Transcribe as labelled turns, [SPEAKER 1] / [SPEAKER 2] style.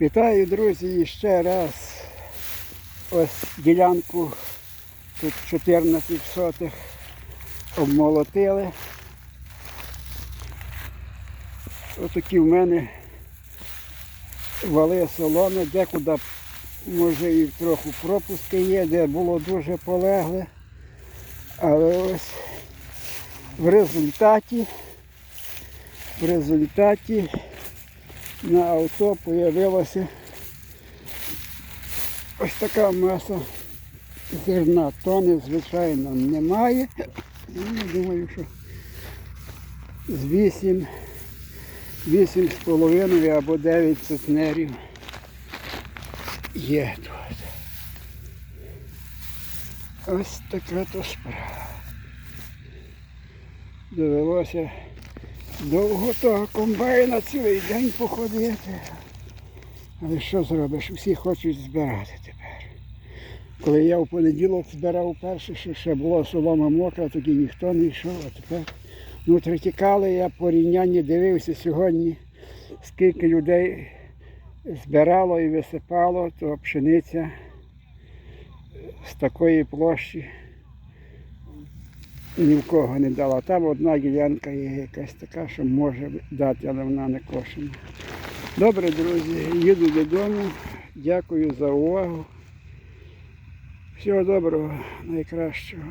[SPEAKER 1] Вітаю, друзі, ще раз. Ось ділянку тут 14 сотих обмолотили. Отакі в мене вали соломи, декуди може і трохи пропуски є, де було дуже полегле. Але ось в результаті, в результаті на авто з'явилася ось така маса зерна. Тони, звичайно, немає. Ну, я думаю, що з 8, 8 з половиною або 9 центнерів є тут. Ось така то справа. Довелося довго того комбайна цілий день походити. Але що зробиш? Всі хочуть збирати тепер. Коли я в понеділок збирав перше, що ще була солома мокра, тоді ніхто не йшов, а тепер внутрі тікали, я порівняння дивився сьогодні, скільки людей збирало і висипало, то пшениця з такої площі ні в кого не дала. Там одна ділянка є якась така, що може дати, але вона не кошена. Добре, друзі, їду додому. Дякую за увагу. Всього доброго, найкращого.